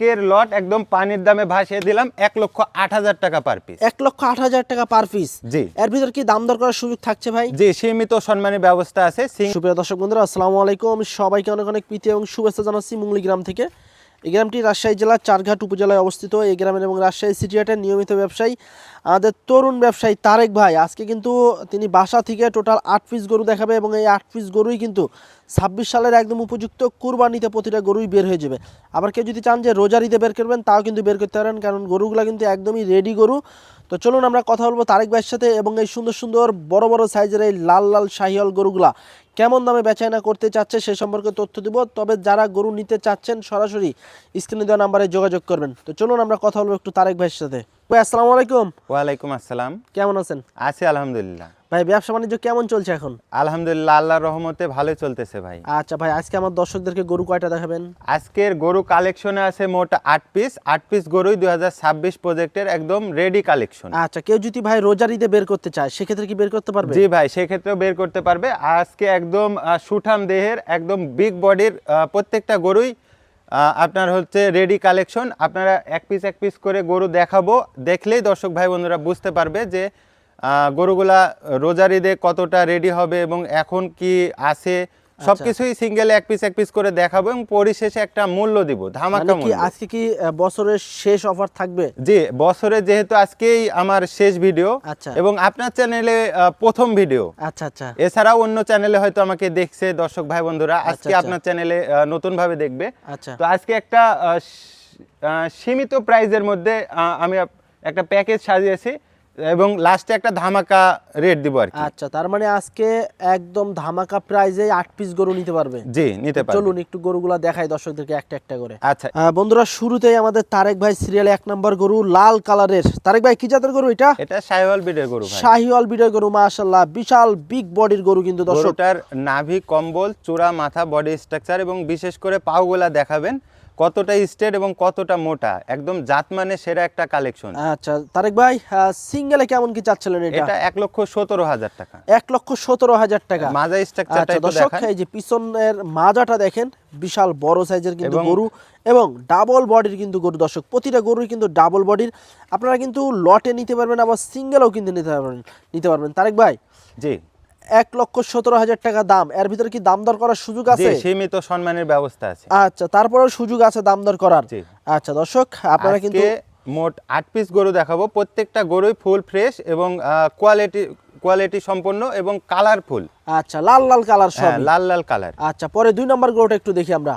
আজকের লট একদম পানির দামে ভাসিয়ে দিলাম এক লক্ষ আট হাজার টাকা পার পিস এক লক্ষ আট হাজার টাকা পার পিস জি। এর ভিতর কি দাম দর করার সুযোগ থাকছে ভাই? জি সীমিত সম্মানের ব্যবস্থা আছে। সুপ্রিয় দর্শক বন্ধুরা আসসালামু আলাইকুম। সবাইকে অনেক অনেক প্রীতি এবং শুভেচ্ছা জানাচ্ছি মুঙ্গলি গ্রাম থেকে। এই গ্রামটি রাজশাহী জেলার চারঘাট উপজেলায় অবস্থিত। এই গ্রামের এবং রাজশাহী সিটি হাটের নিয়মিত ব্যবসায়ী আমাদের তরুণ ব্যবসায়ী তারেক ভাই। আজকে কিন্তু তিনি বাসা থেকে টোটাল আট পিস গরু দেখাবে এবং এই আট পিস গরুই কিন্তু ছাব্বিশ সালের একদম উপযুক্ত কুরবানিতে প্রতিটা গরুই বের হয়ে যাবে। আবার কেউ যদি চান যে রোজার ঈদে বের করবেন, তাও কিন্তু বের করতে পারেন, কারণ গরুগুলো কিন্তু একদমই রেডি গরু। তো চলুন আমরা কথা বলব তারেক ভাইয়ের সাথে এবং এই সুন্দর সুন্দর বড় বড় সাইজের এই লাল লাল শাহিওয়াল গরুগুলা কেমন দামে বেচাকেনা করতে চাচ্ছে সে সম্পর্কে তথ্য দিব। তবে যারা গরু নিতে চাচ্ছেন সরাসরি স্ক্রিনে দেওয়া নাম্বারে যোগাযোগ করবেন। তো চলুন আমরা কথা বলব একটু তারেক ভাইয়ের সাথে। ভাই আসসালামু আলাইকুম। ওয়ালাইকুম আসসালাম। কেমন আছেন? আছি আলহামদুলিল্লাহ। ভাই ব্যবসা বাণিজ্য কেমন চলছে এখন? আলহামদুলিল্লাহ আল্লাহর রহমতে ভালোই চলতেছে ভাই। আচ্ছা ভাই আজকে আমার দর্শকদেরকে গরু কয়টা দেখাবেন? আজকের গরু কালেকশনে আছে মোট আট পিস। আট পিস গরুই দুই হাজার ছাব্বিশ প্রজেক্টের একদম রেডি কালেকশন আচ্ছা কেউ যদি ভাই রোজারিতে বের করতে চায় সেক্ষেত্রে কি বের করতে পারবে? জি ভাই সেক্ষেত্রেও বের করতে পারবে। আজকে একদম সুঠাম দেহের একদম বিগ বডির প্রত্যেকটা গরুই আপনার হচ্ছে রেডি কালেকশন আপনারা এক পিস এক পিস করে গরু দেখাবো। দেখলেই দর্শক ভাই বন্ধুরা বুঝতে পারবে যে গরুগুলা রোজার ঈদে কতটা রেডি হবে এবং এখন কি আছে সবকিছুই সিঙ্গেল এক পিস এক পিস করে দেখাবো এবং পরিশেষে একটা মূল্য দিব ধামাকা মানে মূল্য। আজকে কি বছরের শেষ অফার থাকবে? জি বছরে যেহেতু আজকেই আমার শেষ ভিডিও আচ্ছা। এবং আপনার চ্যানেলে প্রথম ভিডিও আচ্ছা আচ্ছা। এছাড়াও অন্য চ্যানেলে হয়তো আমাকে দেখছে দর্শক ভাই বন্ধুরা আজকে আচ্ছা। আপনার চ্যানেলে নতুন ভাবে দেখবে। আচ্ছা। তো আজকে একটা সীমিত প্রাইজের মধ্যে আমি একটা প্যাকেজ সাজিয়েছি। এবং লাস্টে একটা ধামাকা রেট দিব আর আচ্ছা তার মানে আজকে একদম ধামাকা প্রাইজে আট পিস গরু নিতে পারবে? জি নিতে পারবেন চলুন একটু গরুগুলা দেখাই দর্শকদেরকে একটা একটা করে। আচ্ছা। বন্ধুরা শুরুতেই আমাদের তারেক ভাই সিরিয়ালে এক নম্বর গরু লাল কালারের। তারেক ভাই কি জাতের গরু এটা? এটা সাইওয়াল বিডের গরু ভাই। শাহিওয়াল বিডের গরু মাশাল্লাহ বিশাল বিগ বডির গরু কিন্তু দর্শক। গরুটার নাভি কম্বল চূড়া মাথা বডি স্ট্রাকচার এবং বিশেষ করে পাওগুলা দেখাবেন। কতটা স্টেট এবং কতটা মোটা একদম জাত মানে সেরা একটা কালেকশন। আচ্ছা তারেক ভাই সিঙ্গেলে কেমন কি চাচ্ছিলেন এটা? এটা এক লক্ষ সতেরো হাজার টাকা। এক লক্ষ সতেরো হাজার টাকা। মাজা স্ট্রাকচারটা আচ্ছা দর্শক এই যে পিছনের মাজাটা দেখেন বিশাল বড় সাইজের কিন্তু গরু এবং ডাবল বডির কিন্তু গরু দর্শক। প্রতিটা গরুই কিন্তু ডাবল বডির আপনারা কিন্তু লটে নিতে পারবেন আবার সিঙ্গেলও কিন্তু নিতে পারবেন নিতে পারবেন। তারেক ভাই জি। এক লক্ষ সতেরো হাজার টাকা দাম। এর ভিতরে কি দাম দর করার সুযোগ আছে? সীমিত সম্মানের ব্যবস্থা আছে। আচ্ছা তারপরেও সুযোগ আছে দাম দর করার। আচ্ছা দর্শক আপনারা কিন্তু মোট আট পিস গরু দেখাবো। প্রত্যেকটা গরুই ফুল ফ্রেশ এবং কোয়ালিটি কোয়ালিটি সম্পন্ন এবং কালারফুল আচ্ছা লাল লাল কালার সব লাল লাল কালার আচ্ছা পরে দুই নম্বর গরুটা একটু দেখি আমরা।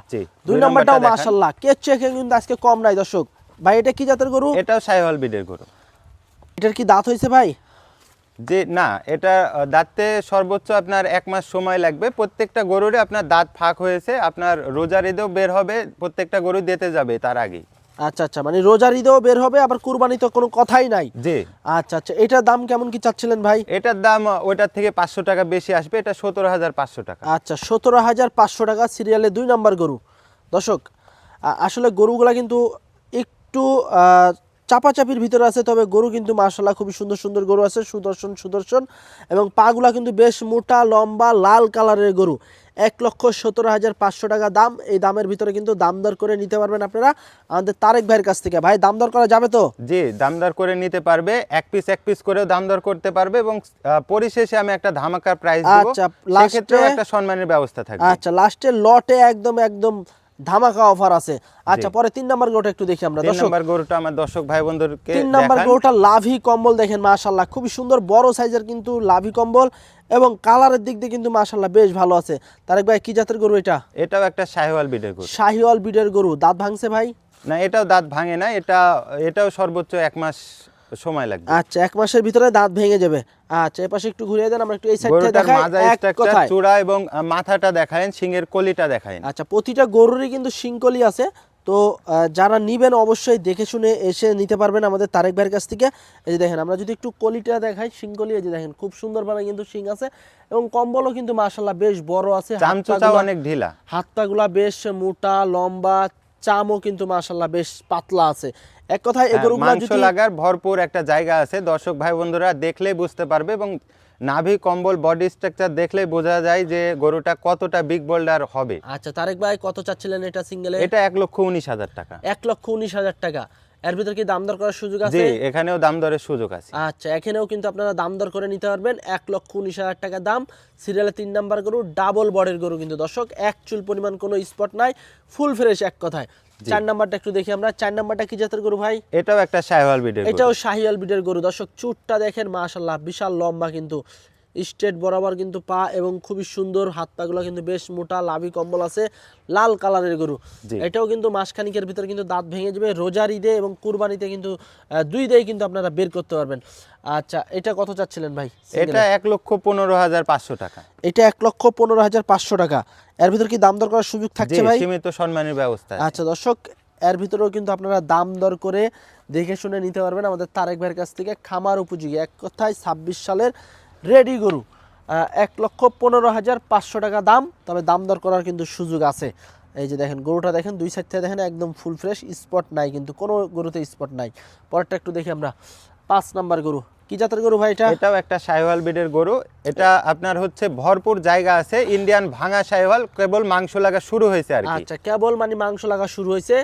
দুই নম্বরটাও নম্বরটা দেখান। মাশাল্লাহ কে চেকে কিন্তু আজকে কম নাই দর্শক। ভাই এটা কি জাতের গরু? এটাও সাইহল বিডের গরু। এটার কি দাঁত হয়েছে ভাই? যে না এটা আহ, দাঁতে সর্বোচ্চ আপনার এক মাস সময় লাগবে। প্রত্যেকটা গরুরে আপনার দাঁত ফাঁক হয়েছে আপনার রোজার ঈদেও বের হবে প্রত্যেকটা গরু দিতে যাবে তার আগেই। আচ্ছা আচ্ছা মানে রোজার ঈদেও বের হবে আবার কুরবানি তো কোনো কথাই নাই। জি। আচ্ছা আচ্ছা এটার দাম কেমন কি চাচ্ছিলেন ভাই? এটার দাম ওইটার থেকে পাঁচশো টাকা বেশি আসবে এটা সতেরো হাজার পাঁচশো টাকা। আচ্ছা সতেরো হাজার পাঁচশো টাকা সিরিয়ালে দুই নাম্বার গরু। দর্শক আসলে গরুগুলা কিন্তু একটু চাপাচাপির ভিতরে আছে তবে গরু কিন্তু মার্শাল্লাহ খুবই সুন্দর সুন্দর গরু আছে সুদর্শন সুদর্শন এবং পাগুলা কিন্তু বেশ মোটা লম্বা লাল কালারের গরু। এক লক্ষ সতেরো হাজার পাঁচশো টাকা দাম এই দামের ভিতরে কিন্তু দাম দর করে নিতে পারবেন আপনারা আমাদের তারেক ভাইয়ের কাছ থেকে। ভাই দাম দর করা যাবে তো? জি দামদার করে নিতে পারবে এক পিস এক পিস করেও দাম দর করতে পারবে এবং পরিশেষে আমি একটা ধামাকার প্রাইস দিব। আচ্ছা, এ- একটা সম্মানের ব্যবস্থা থাকবে। আচ্ছা লাস্টে লটে একদম একদম ধামাকা অফার আছে। আচ্ছা পরে তিন নাম্বার গরুটা একটু দেখি আমরা। দর্শক নম্বর গরুটা আমার দর্শক ভাই বন্ধুদেরকে তিন নাম্বার। গরুটা লাভি কম্বল দেখেন মাশাল্লাহ খুবই সুন্দর বড় সাইজের কিন্তু লাভি কম্বল এবং কালারের দিক দিয়ে কিন্তু মাশাল্লাহ বেশ ভালো আছে। তারেক ভাই কি জাতের গরু এটা? এটাও একটা সাহেওয়াল বিডের গরু। শাহিওয়াল বিডের গরু। দাঁত ভাঙছে ভাই? না এটাও দাঁত ভাঙে না এটা এটাও সর্বোচ্চ এক মাস সময় লাগবে। আচ্ছা এক মাসের ভিতরে দাঁত ভেঙে যাবে। আচ্ছা এপাশে একটু ঘুরিয়ে দেন আমরা একটু এই সাইড থেকে দেখাই মাজা এক কথায়। চূড়া এবং মাথাটা দেখায়েন কলিটা দেখায়েন। আচ্ছা প্রতিটা গরুরই কিন্তু শিংকলি আছে। তো যারা নিবেন অবশ্যই দেখে শুনে এসে নিতে পারবেন আমাদের তারেক ভাইয়ের কাছ থেকে। এই যে দেখেন আমরা যদি একটু কলিটা দেখাই শিংকলি এই যে দেখেন খুব সুন্দরভাবে কিন্তু শিং আছে এবং কম্বলও কিন্তু মাশাল্লাহ বেশ বড় আছে। অনেক ঢিলা। হাত পাগুলা বেশ মোটা লম্বা চামও কিন্তু মাশাল্লাহ বেশ পাতলা আছে। এক কথায় এই হ্যাঁ, মাংস লাগার ভরপুর একটা জায়গা আছে। দর্শক ভাই বন্ধুরা দেখলেই বুঝতে পারবে এবং নাভি কম্বল বডি স্ট্রাকচার দেখলেই বোঝা যায় যে গরুটা কতটা বিগ বোল্ডার হবে। আচ্ছা তারেক ভাই কত চাচ্ছিলেন এটা সিঙ্গেলে? এটা এক লক্ষ উনিশ হাজার টাকা। এক লক্ষ উনিশ হাজার টাকা। এর ভিতর কি দাম দর করার সুযোগ জি আছে এখানেও দাম দরের সুযোগ আছে। আচ্ছা এখানেও কিন্তু আপনারা দাম দর করে নিতে পারবেন। এক লক্ষ উনিশ হাজার টাকা দাম। সিরিয়ালে তিন নাম্বার গরু ডাবল বডির গরু কিন্তু দর্শক। এক চুল পরিমাণ কোনো স্পট নাই ফুল ফ্রেশ এক কথায়। চার নাম্বারটা একটু দেখি আমরা। চার নাম্বারটা কি জাতের গরু ভাই? এটাও একটা সাইওয়াল বিডের গরু। এটাও শাহিয়াল বিডের গরু। দর্শক চুটটা দেখেন মাশাল্লাহ বিশাল লম্বা কিন্তু। স্ট্রেট বরাবর কিন্তু পা এবং খুবই সুন্দর হাত পাগুলো কিন্তু বেশ মোটা লাভি কম্বল আছে লাল কালারের গরু। এটাও কিন্তু মাসখানিকের ভিতর কিন্তু দাঁত ভেঙে যাবে রোজার ঈদে এবং কুরবানিতে কিন্তু দুই দেই কিন্তু আপনারা বের করতে পারবেন। আচ্ছা এটা কত চাচ্ছিলেন ভাই? এটা এক লক্ষ পনেরো হাজার পাঁচশো টাকা। এটা এক লক্ষ পনেরো হাজার পাঁচশো টাকা। এর ভিতর কি দাম দর করার সুযোগ থাকছে ভাই? সীমিত সম্মানের ব্যবস্থা আচ্ছা দর্শক এর ভিতরেও কিন্তু আপনারা দাম দর করে দেখে শুনে নিতে পারবেন আমাদের তারেক ভাইয়ের কাছ থেকে খামার উপযোগী। এক কথায় ছাব্বিশ সালের রেডি গরু। এক লক্ষ পনেরো হাজার পাঁচশো টাকা দাম তবে দাম দর করার কিন্তু সুযোগ আছে। এই যে দেখেন গরুটা দেখেন দুই সাইড থেকে দেখেন একদম ফুল ফ্রেশ স্পট নাই কিন্তু কোনো গরুতে স্পট নাই। পরেরটা একটু দেখি আমরা। পাঁচ নাম্বার গরু কি জাতের গরু ভাই এটা? এটাও একটা সাইওয়াল বিডের গরু। এটা আপনার হচ্ছে ভরপুর জায়গা আছে ইন্ডিয়ান ভাঙা সাইওয়াল কেবল মাংস লাগা শুরু হয়েছে আর আচ্ছা কেবল মানে মাংস লাগা শুরু হয়েছে।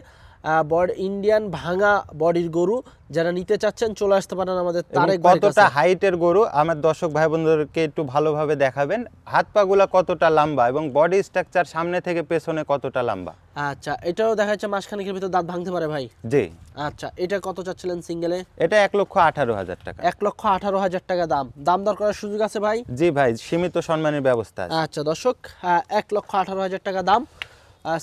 বড ইন্ডিয়ান ভাঙা বডির গরু যারা নিতে চাচ্ছেন চলে আসতে পারেন আমাদের তারেক কতটা হাইটের গরু আমার দর্শক ভাই বোনদেরকে একটু ভালোভাবে দেখাবেন। হাত পাগুলা কতটা লম্বা এবং বডি স্ট্রাকচার সামনে থেকে পেছনে কতটা লম্বা? আচ্ছা এটাও দেখা যাচ্ছে মাসখানেকের ভিতর দাঁত ভাঙতে পারে ভাই। জি। আচ্ছা এটা কত চাচ্ছিলেন সিঙ্গেলে? এটা এক লক্ষ আঠারো হাজার টাকা। এক লক্ষ আঠারো হাজার টাকা দাম। দাম দর করার সুযোগ আছে ভাই? জি ভাই সীমিত সম্মানের ব্যবস্থা আচ্ছা দর্শক এক লক্ষ আঠারো হাজার টাকা দাম।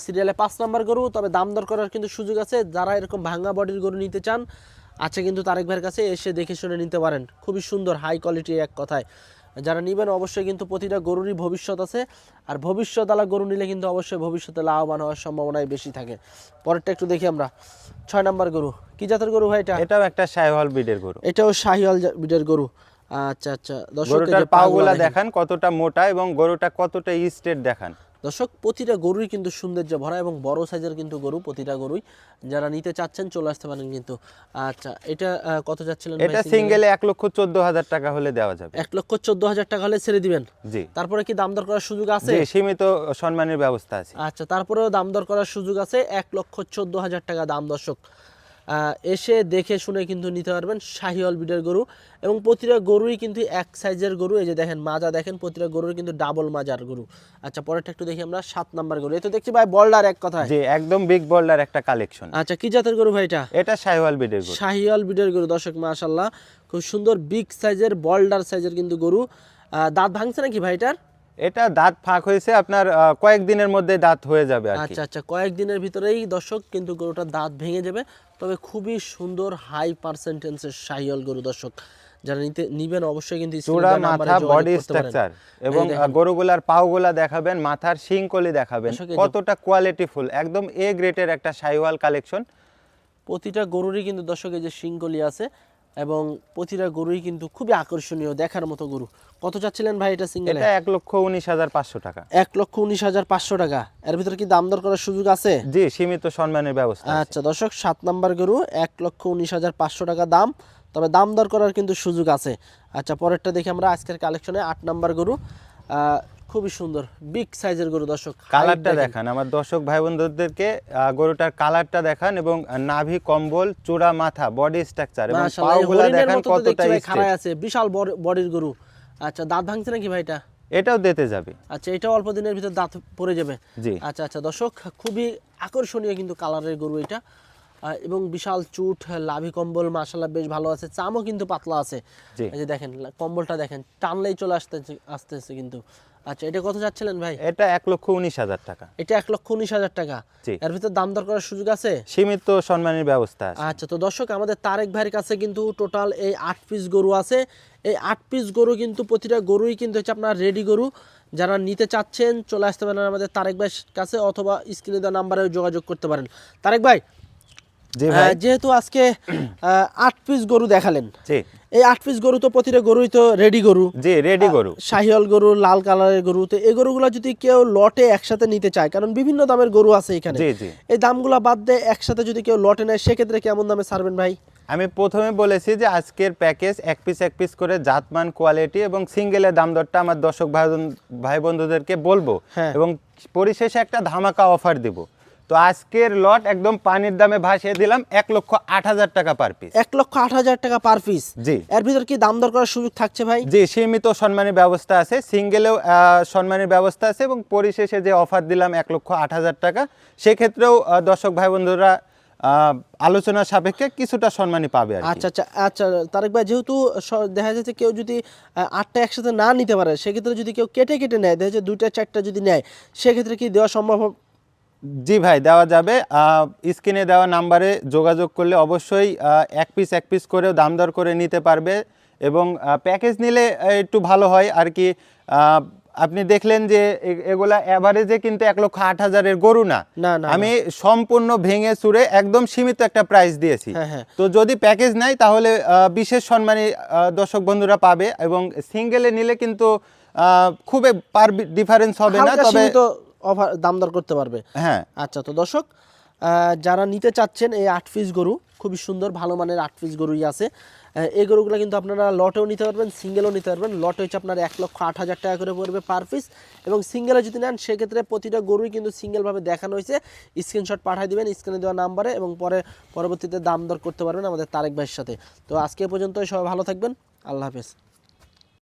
সিরিয়ালে পাঁচ নাম্বার গরু তবে দাম দর করার কিন্তু সুযোগ আছে। যারা এরকম ভাঙা বডির গরু নিতে চান আছে কিন্তু তারেক ভাইয়ের কাছে এসে দেখে শুনে নিতে পারেন। খুবই সুন্দর হাই কোয়ালিটি এক কথায়। যারা নেবেন অবশ্যই কিন্তু প্রতিটা গরুরই ভবিষ্যৎ আছে। আর ভবিষ্যৎ আলা গরু নিলে কিন্তু অবশ্যই ভবিষ্যতে লাভবান হওয়ার সম্ভাবনাই বেশি থাকে। পরেরটা একটু দেখি আমরা। ছয় নাম্বার গরু। কি জাতের গরু ভাই এটা? এটাও একটা সাইওয়াল বিডের গরু। এটাও শাহিওয়াল বিটের গরু। আচ্ছা আচ্ছা। দর্শক গরুটার পাগুলা পাগুলা দেখান কতটা মোটা এবং গরুটা কতটা স্টেট দেখান। দর্শক প্রতিটা গরুই কিন্তু সৌন্দর্য ভরা এবং বড় সাইজের কিন্তু গরু প্রতিটা গরুই যারা নিতে চাচ্ছেন চলে আসতে পারেন কিন্তু। আচ্ছা এটা কত যাচ্ছিলেন এটা সিঙ্গেলে এক লক্ষ চোদ্দ হাজার টাকা হলে দেওয়া যাবে। এক লক্ষ চোদ্দ হাজার টাকা হলে ছেড়ে দিবেন? জি। তারপরে কি দাম দর করার সুযোগ আছে? সীমিত সম্মানের ব্যবস্থা আছে। আচ্ছা তারপরেও দাম দর করার সুযোগ আছে। এক লক্ষ চোদ্দ হাজার টাকা দাম দর্শক। এসে দেখে শুনে কিন্তু নিতে পারবেন শাহিওয়াল বিডের গরু। এবং প্রতিটা গরুই কিন্তু এক সাইজের গরু। এই যে দেখেন মাজা দেখেন প্রতিটা গরুর কিন্তু ডাবল মাজার গরু। আচ্ছা পরেরটা একটু দেখি আমরা সাত নাম্বার গরু। এই তো দেখছি ভাই বল্ডার এক কথা জি একদম বিগ বোল্ডার একটা কালেকশন আচ্ছা কি জাতের গরু ভাই এটা? এটা সাইওয়াল বিডের গরু। শাহিয়াল বিডের গরু দর্শক মাশাল্লাহ খুব সুন্দর বিগ সাইজের বল্ডার সাইজের কিন্তু গরু। দাঁত ভাঙছে নাকি ভাইটার এটা দাঁত ফাঁক হয়েছে আপনার কয়েকদিনের মধ্যে দাঁত হয়ে যাবে আচ্ছা আচ্ছা কয়েকদিনের ভিতরেই দর্শক কিন্তু গরুটার দাঁত ভেঙে যাবে। তবে খুবই সুন্দর হাই পার্সেন্টেন্সের শাহিয়াল গরু দর্শক যারা নিতে নিবেন অবশ্যই কিন্তু চূড়া মাথা বডি স্ট্রাকচার এবং গরুগুলার পাওগুলা দেখাবেন মাথার শিংকলি দেখাবেন। দর্শক, এই যে- কতটা কোয়ালিটি ফুল একদম এ গ্রেটের একটা সাইওয়াল কালেকশন প্রতিটা গরুরই কিন্তু দর্শক এই যে শিংকলি আছে। এবং প্রতিটা গরুই কিন্তু খুবই আকর্ষণীয় দেখার মতো গরু। কত চাচ্ছিলেন ভাই এটা সিঙ্গেল এটা এক লক্ষ উনিশ হাজার পাঁচশো টাকা। এক লক্ষ উনিশ হাজার পাঁচশো টাকা। এর ভিতরে কি দাম দর করার সুযোগ আছে? জি সীমিত সম্মানের ব্যবস্থা আচ্ছা দর্শক সাত নাম্বার গরু এক লক্ষ উনিশ হাজার পাঁচশো টাকা দাম। তবে দাম দর করার কিন্তু সুযোগ আছে। আচ্ছা পরেরটা দেখি আমরা আজকের কালেকশনে আট নাম্বার গরু খুবই সুন্দর বিগ সাইজের গরু দর্শক। কালারটা দেখান। আমার দর্শক ভাই বোনদেরকে আহ, গরুটার কালারটা দেখান এবং নাভি কম্বল চূড়া মাথা বডি স্ট্রাকচার এবং হরিণের দেখান কতটা। খাড়ায় আছে বিশাল বডির গরু। আচ্ছা দাঁত ভাঙছে নাকি ভাইটা এটাও দিতে যাবে। আচ্ছা এটা অল্প দিনের ভিতর দাঁত পড়ে যাবে। জি। আচ্ছা আচ্ছা দর্শক খুবই আকর্ষণীয় কিন্তু কালারের গরু এটা। এবং বিশাল চুট লাভি কম্বল মাসাল্লাহ বেশ ভালো আছে। চামও কিন্তু পাতলা আছে। এই যে দেখেন কম্বলটা দেখেন টানলেই চলে আসতে আসতেছে কিন্তু। আচ্ছা এটা কত যাচ্ছিলেন ভাই? এটা এক লক্ষ উনিশ হাজার টাকা। এটা এক লক্ষ উনিশ হাজার টাকা। এর ভিতর দাম দর করার সুযোগ আছে? সীমিত সম্মানের ব্যবস্থা আচ্ছা তো দর্শক আমাদের তারেক ভাইয়ের কাছে কিন্তু টোটাল এই আট পিস গরু আছে। এই আট পিস গরু কিন্তু প্রতিটা গরুই কিন্তু হচ্ছে আপনার রেডি গরু। যারা নিতে চাচ্ছেন চলে আসতে পারেন আমাদের তারেক ভাইয়ের কাছে অথবা স্ক্রিনে দেওয়া নাম্বারে যোগাযোগ করতে পারেন। তারেক ভাই যেহেতু আজকে আট পিস গরু দেখালেন এই আট পিস গরু তো প্রতিটা গরুই তো রেডি গরু। জি রেডি গরু। শাহিয়াল গরু লাল কালারের গরু তো এই গরুগুলো যদি কেউ লটে একসাথে নিতে চায় কারণ বিভিন্ন দামের গরু আছে এখানে। জি জি। এই দামগুলো বাদ দিয়ে একসাথে যদি কেউ লটে নেয় সেক্ষেত্রে কেমন দামে ছাড়বেন ভাই? আমি প্রথমে বলেছি যে আজকের প্যাকেজ এক পিস এক পিস করে জাতমান কোয়ালিটি এবং সিঙ্গেলের দাম দরটা আমার দর্শক ভাই ভাই বন্ধুদেরকে বলব হ্যাঁ। এবং পরিশেষে একটা ধামাকা অফার দিব। তো আজকের লট একদম পানির দামে ভাসিয়ে দিলাম এক লক্ষ আট হাজার টাকা পার পিস এক লক্ষ আট হাজার টাকা পার পিস জি। এর ভিতর কি দাম দর করার সুযোগ থাকছে ভাই জি সীমিত সম্মানের ব্যবস্থা আছে সিঙ্গেলেও সম্মানের ব্যবস্থা আছে এবং পরিশেষে যে অফার দিলাম এক লক্ষ আট হাজার টাকা সেক্ষেত্রেও দর্শক ভাই বন্ধুরা আহ, আলোচনার সাপেক্ষে কিছুটা সম্মানই পাবে আচ্ছা আচ্ছা আচ্ছা তারেক ভাই যেহেতু দেখা যাচ্ছে কেউ যদি আটটা একসাথে না নিতে পারে সেক্ষেত্রে যদি কেউ কেটে কেটে নেয় দেখা যাচ্ছে দুইটা চারটা যদি নেয় সেক্ষেত্রে কি দেওয়া সম্ভব? জি ভাই দেওয়া যাবে। স্ক্রিনে দেওয়া নাম্বারে যোগাযোগ করলে অবশ্যই এক পিস এক পিস করেও দাম দর করে নিতে পারবে এবং প্যাকেজ নিলে একটু ভালো হয়। আর কি আপনি দেখলেন যে এগুলা অ্যাভারেজে কিন্তু এক লক্ষ আট হাজারের গরু না। আমি সম্পূর্ণ ভেঙে চুরে একদম সীমিত একটা প্রাইস দিয়েছি। হ্যাঁ, হ্যাঁ। তো যদি প্যাকেজ নেয় তাহলে বিশেষ সম্মানী দর্শক বন্ধুরা পাবে এবং সিঙ্গেলে নিলে কিন্তু খুবই পার ডিফারেন্স হবে না। তবে অফার দাম দর করতে পারবে। হ্যাঁ। আচ্ছা তো দর্শক যারা নিতে চাচ্ছেন এই আট পিস গরু খুবই সুন্দর ভালো মানের আট পিস গরুই আছে। এই গরুগুলো কিন্তু আপনারা লটেও নিতে পারবেন সিঙ্গেলও নিতে পারবেন। লটে হচ্ছে আপনার এক লক্ষ আট হাজার টাকা করে পড়বে পার পিস এবং সিঙ্গেলে যদি নেন সেক্ষেত্রে প্রতিটা গরুই কিন্তু সিঙ্গেলভাবে দেখানো হয়েছে। স্ক্রিনশট পাঠিয়ে দিবেন স্ক্রিনে দেওয়া নাম্বারে এবং পরে পরবর্তীতে দাম দর করতে পারবেন আমাদের তারেক ভাইয়ের সাথে। তো আজকে পর্যন্ত সবাই ভালো থাকবেন। আল্লাহ হাফেজ।